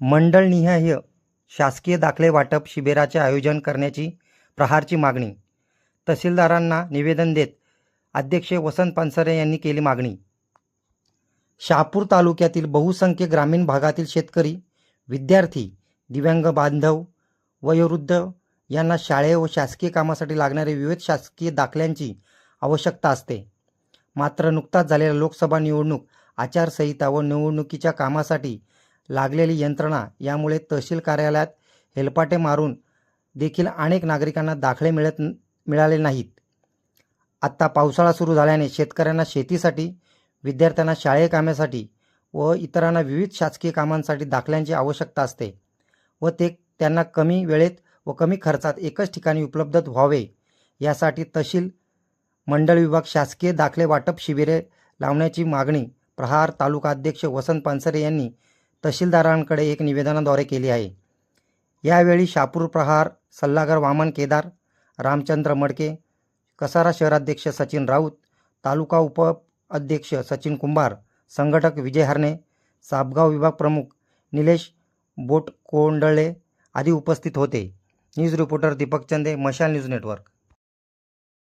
मंडळनिहाय शासकीय दाखले वाटप शिबिराचे आयोजन करण्याची प्रहारची मागणी. तहसीलदारांना निवेदन देत अध्यक्ष वसंत पानसरे यांनी केली मागणी. शहापूर तालुक्यातील बहुसंख्य ग्रामीण भागातील शेतकरी विद्यार्थी दिव्यांग बांधव वयोवृद्ध यांना शाळे व शासकीय कामासाठी लागणारे विविध शासकीय दाखल्यांची आवश्यकता असते. मात्र नुकताच झालेल्या लोकसभा निवडणूक आचारसंहिता व निवडणुकीच्या कामासाठी लागलेली यंत्रणा यामुळे तहसील कार्यालयात हेलपाटे मारून देखील अनेक नागरिकांना दाखले मिळत मिळाले नाहीत. आत्ता पावसाळा सुरू झाल्याने शेतकऱ्यांना शेतीसाठी विद्यार्थ्यांना शाळे कामासाठी व इतरांना विविध शासकीय कामांसाठी दाखल्यांची आवश्यकता असते व ते त्यांना कमी वेळेत व कमी खर्चात एकच ठिकाणी उपलब्ध व्हावे यासाठी तहसील मंडळ विभाग शासकीय दाखले वाटप शिबिरे लावण्याची मागणी प्रहार तालुका अध्यक्ष वसंत पानसरे यांनी तहसीलदारांकडे एक निवेदनाद्वारे केली आहे. यावेळी शापूर प्रहार सल्लागार वामन केदार रामचंद्र मडके कसारा शहराध्यक्ष सचिन राऊत तालुका उप अध्यक्ष सचिन कुंभार संघटक विजय हरणे सापगाव विभाग प्रमुख निलेश बोटकोंडळे आदी उपस्थित होते. न्यूज रिपोर्टर दीपक चंदे मशाल न्यूज नेटवर्क.